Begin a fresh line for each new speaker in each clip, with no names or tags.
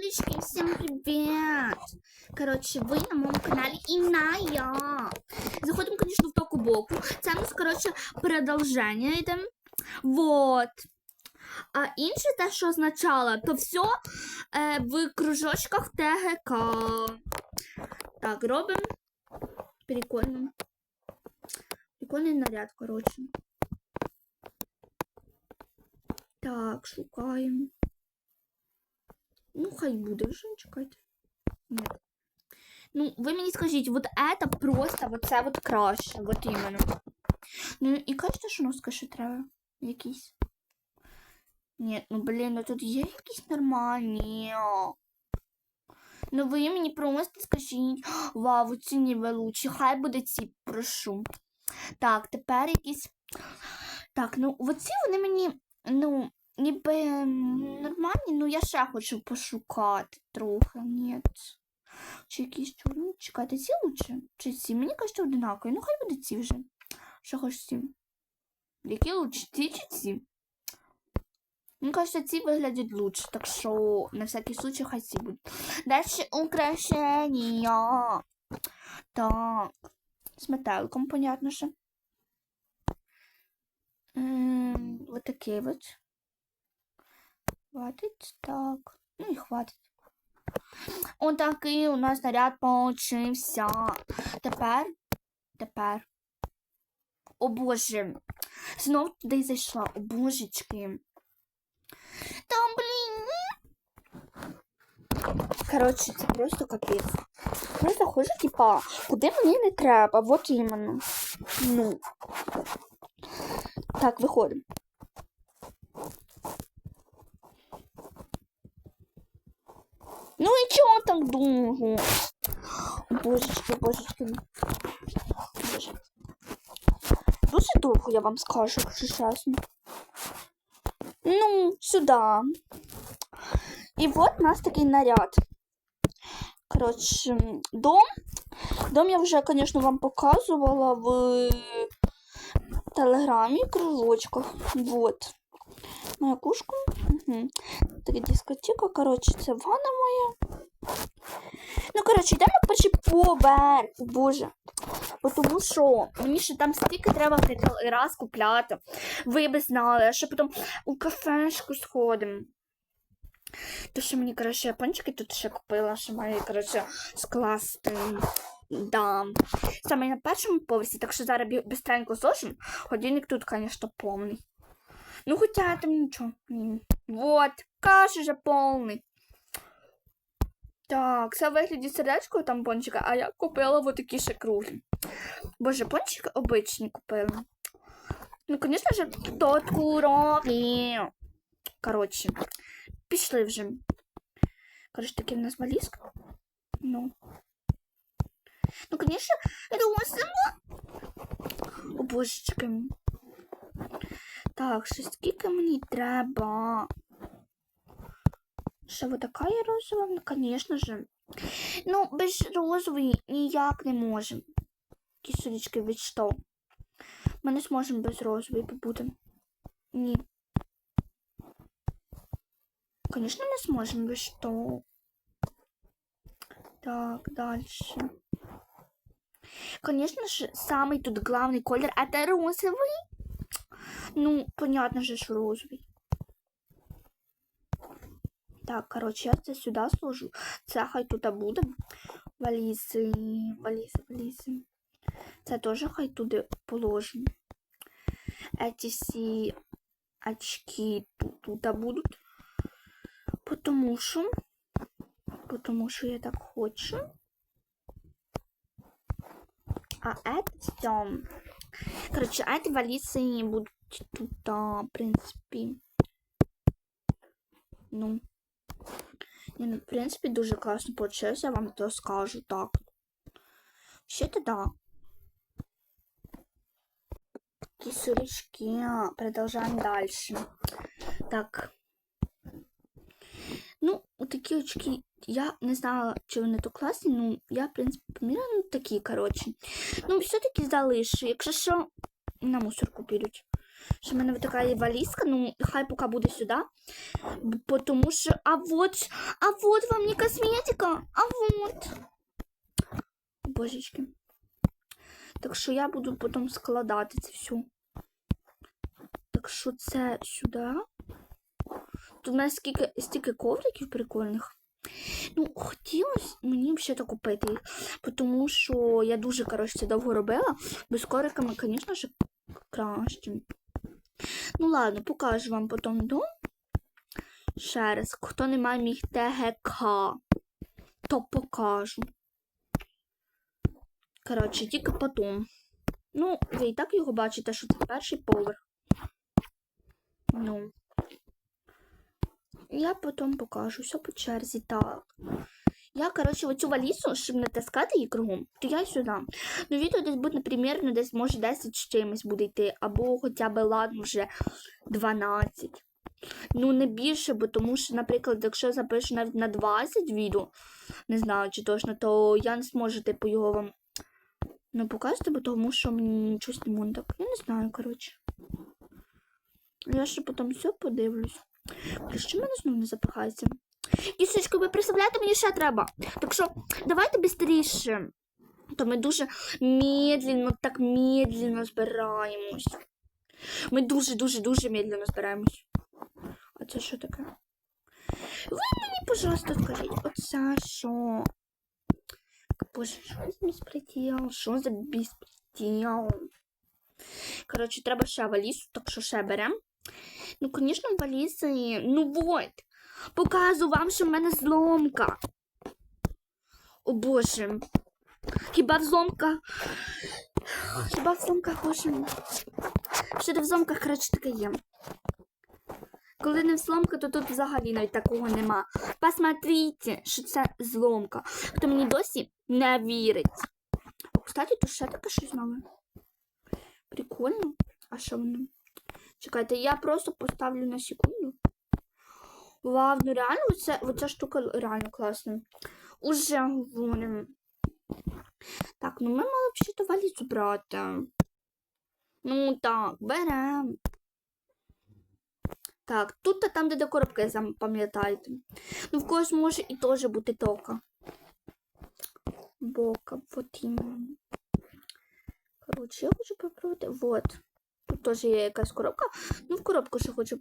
Кисулечки, всем привет! Короче, ви на моєму каналі Іная. Заходимо, конечно, в таку боку. Це у нас, короче, продовження йде. Вот. А інше те, що означало, то все е, в кружочках ТГК. Так, робимо. Прикольно. Прикольний наряд, коротше. Так, шукаємо. Ну, хай буде вже, чекайте. Ні. Ну, ви мені скажіть, вот это просто, вот це вот краще, вот іменно. Ну, і кажете, що носки ще треба? Якісь? Ні, ну блін, ну тут є якісь нормальні. Ну ви мені просто скажіть, вау, ці ніби лучші, хай буде ці, прошу. Так, тепер якісь. Так, ну оці вони мені, ну, ніби м, нормальні, ну я ще хочу пошукати трохи. Ні. Чи якісь чорні? Чекайте, ці лучше? Чи ці? Мені кажуть, одинакові. Ну хай буде ці вже. Що хоч ці? Які лучше? Ці чи ці? Мені кажется, ці виглядять лучше, так що на всякий случай хай ці будуть. Далі украшення. Так. З метеликом, понятно же. Ем, вот такий вот. Хватить, так. Ну і хватить. Он такий у нас наряд получився. Тепер, тепер. О боже. Знов туди зайшла. О божечки. Там, блін. Коротше, це просто капець. Я заходжу, типа, куди мені не треба, вот іменно. Ну. Так, виходимо. Ну і чого? Божечки, божечки. Боже. Дуже довго я вам скажу, якщо чесно. Ну, сюди. І от у нас такий наряд. Коротше, дом. Дом я вже, звісно, вам показувала в телеграмі, кружочках. Вот. Моя кушка. Угу. Така дискотека. Коротше, це ванна моя. Ну, коротше, йдемо перший поверх. Боже. Бо Тому що мені ще там стільки треба раз купляти. Ви б знали, ще потім у кафешку сходимо. То, що мені, коротше, пончики тут ще купила, що маю, коротше, скласти. Да. Саме на першому поверсі, так що зараз бі- бистренько зложим. Годинник тут, звісно, повний. Ну, хоча там нічого. Вот, каш уже повний. Так, це вигляді сердечко там пончика, а я купила вот такі ще круглі. Боже, пончики обичні купила. Ну, звісно ж, тот курові. Коротше, пішли вже. Коротше, такий в нас валізка. Ну. Ну, звісно, сама. О, божечки. Так, що скільки мені треба? Ще вот така є розова? Ну, звісно ж. Ну, без розової ніяк не можемо. Кисулечки від що? Ми не зможемо без розової побути. Ні. Звісно, не зможемо без що. Так, дальше. Конечно же, самый тут главный колер это розовый. Ну, понятно же, что розовый. Так, короче, я це сюди сложу. Це хай тут буде. Валізи, валізи, валізи. Це теж хай туди положимо. Эти всі очки тут, тут будуть. Потому що, потому що я так хочу. А это все. Короче, а эти валицы будут тут, а, в принципе. Ну. Не, ну, в принципе, дуже класно получилось, я вам то скажу так. Вообще-то да. Кисуречки. Продолжаем дальше. Так. Ну, такі очки. Я не знала, чи вони то класні, ну, я, в принципі, поміряла, ну, такі, коротше. Ну, все-таки залишу. Якщо що, на мусорку підуть. Що в мене така валізка, ну, хай поки буде сюди. Тому що, а вот, а вот вам не косметика, а вот. Божечки. Так що я буду потім складати це все. Так що це сюди. Тут у мене скільки, стільки ковриків прикольних. Ну, хотілося мені взагалі купити їх, тому що я дуже, коротше, це довго робила. Бо з ковриками, звісно ж, краще. Ну, ладно, покажу вам потім дом. Ще раз, хто не має міг ТГК, то покажу. Коротше, тільки потім. Ну, ви і так його бачите, що це перший поверх. Ну. Я потім покажу, все по черзі, так. Я, коротше, оцю валізу, щоб не таскати її кругом, то я сюди. Ну, відео десь буде, наприклад, ну, десь може 10 з чимось буде йти, або хоча б, ладно, вже 12. Ну, не більше, бо тому що, наприклад, якщо я запишу навіть на 20 відео, не знаю, чи точно, то я не зможу, типу, його вам не показати, бо тому що мені щось не буде так. Я не знаю, коротше. Я ще потім все подивлюсь. Що в мене знову не запихається? Кісочко, ви представляєте, мені ще треба. Так що давайте швидше. То ми дуже медленно, так медленно збираємось. Ми дуже-дуже-дуже медленно збираємось. А це що таке? Ви мені, пожалуйста, скажіть, оце що? Боже, що за безпреділ? Що за безпреділ? Коротше, треба ще валізу, так що ще беремо. Ну, звісно, валізи. Ну вот. Показую вам, що в мене зломка. О боже. Хіба в зломках. Хіба в зломках боже. Що в зломках, коротше, таке є. Коли не в зломка, то тут взагалі навіть такого нема. Посмотрите, що це зломка. Хто мені досі не вірить. Кстати, тут ще таке щось нове. Прикольно. А що воно? Чекайте, я просто поставлю на секунду. Вау, ну реально оця, оця штука реально класна. Уже говоримо. Так, ну ми мали б ще ту валізу брати. Ну так, берем. Так, тут та там, де до коробки, запам'ятайте. Ну, в когось може і теж бути тока. Бока, іменно. Коротше, я хочу попробувати. Вот. Тут теж є якась коробка. Ну, в коробку ще хочу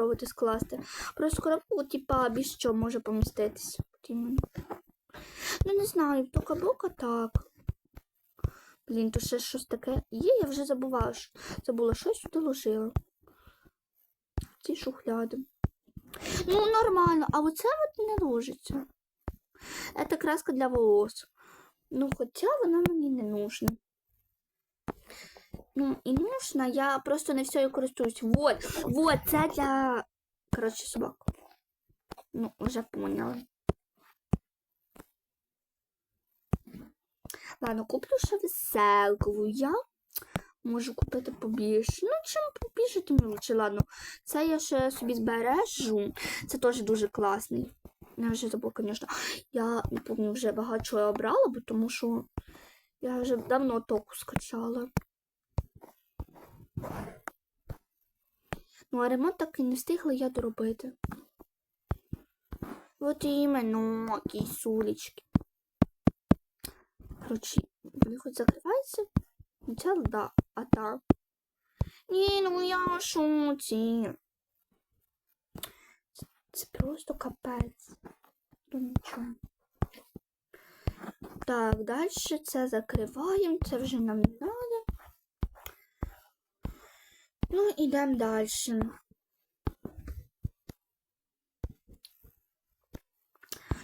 попробувати скласти. Просто коробку, типа, більше що може поміститись. Ну, не знаю, тока бока так. Блін, то ще щось таке є, я вже забувала. що- Забула, що я сюди ложила. Ці шухляди. Ну, нормально, а оце от не ложиться. Це краска для волос. Ну, хоча вона мені не нужна. Ну, і нужна, я просто не всею користуюсь. Вот, вот, це для, коротше, собак. Ну, вже поняли. Ладно, куплю ще веселкову. Я можу купити побільше. Ну, чим побільше, тим лучше. Ладно, це я ще собі збережу. Це теж дуже класний. Я вже забула, звісно. Я пам'ятаю, вже багато чого обрала, бо тому що я вже давно току скачала. Ну, а ремонт так і не встигла я доробити. От іменно кисулечки. Коротше, виход закривається. Це да, а так. Ні, ну я в шоці. Це, це просто капець. Ну нічого. Так, далі це закриваємо, це вже нам не треба. Ну, ідемо далі.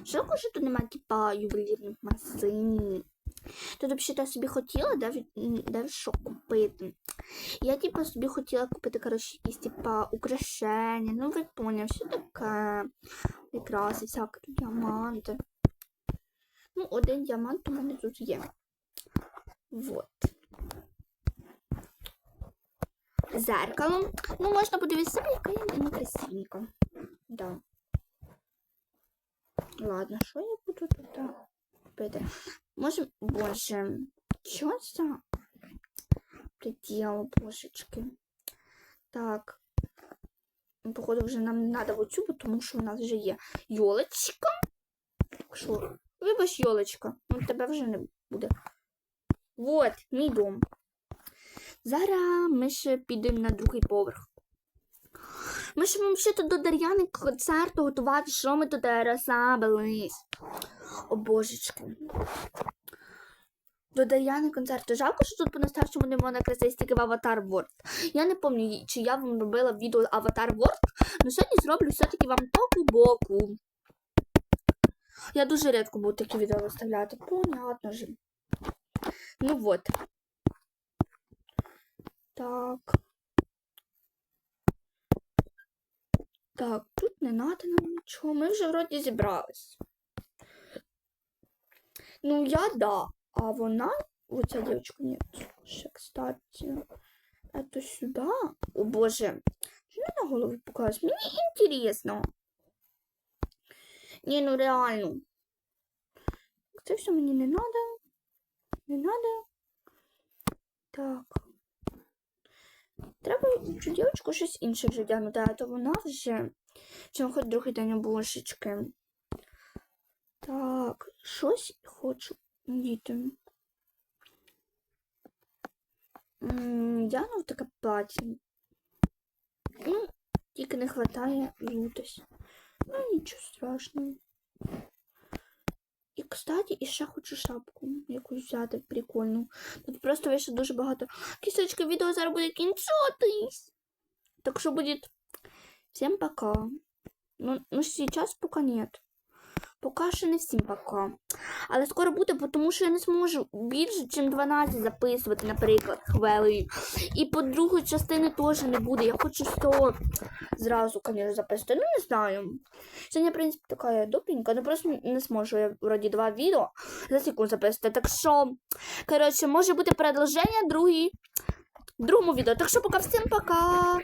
Жалко, що тут немає типа ювелірних магазинів. Тут взагалі собі хотіла де, де що купити. Я типа собі хотіла купити, коротше, якісь типа украшення. Ну, ви поняли, все таке. Прикраси, всякі тут діаманти. Ну, один діамант у мене тут є. Вот. Зеркало. Ну, можна подивитися, яка я ну, красивенька. Да. Ладно, що я буду тут робити? Може, боже, що це? Приділ, божечки. Так. Ну, Походу, вже нам не треба оцю, тому що у нас вже є йолочка. Що? Вибач, йолочка, ну тебе вже не буде. Вот, мій дом. Зараз ми ще підемо на другий поверх. Ми ще ж взагалі до Дар'яни концерту готувати, що ми тут розслабились. О божечки. До Дар'яни концерту. Жалко, що тут по-настоящему не можна красити тільки в Аватар World. Я не пам'ятаю, чи я вам робила відео Аватар World, але сьогодні зроблю все-таки вам току боку. Я дуже рідко буду такі відео виставляти. Понятно же. Ну вот. Так. Так, тут не надо нам нічого. Ми вже вроді зібрались. Ну, я да. А вона, оця девочка, нет. Ще, кстати. Это сюда. О боже. Що я на голову показалось? Мені інтересно. Не, ну реально. Це все мені не надо. Не надо. Так. Треба цю дівчинку щось інше вже вдягнути, а то вона вже. Чим хоч другий день бошечки. Так, щось хочу діти. М, Вдягну в таке плаття. Ну, тільки не вистачає лютось. Ну, нічого страшного. І, кстати, і ще хочу шапку якусь взяти прикольну. Тут просто вийшло дуже багато. Кісточка відео зараз буде кінчатись. Так що буде. Всем пока. Ну, ну сейчас пока нет. Поки що не всім пока. Але скоро буде, тому що я не зможу більше, ніж 12 записувати, наприклад, хвилею. І по другої частини теж не буде. Я хочу 100 зразу, звісно, записувати. Ну, не знаю. Сьогодні, в принципі, така добренька, ну просто не зможу я вроді два відео за секунду записувати. Так що, коротше, може бути продовження другому відео. Так що поки всім пока.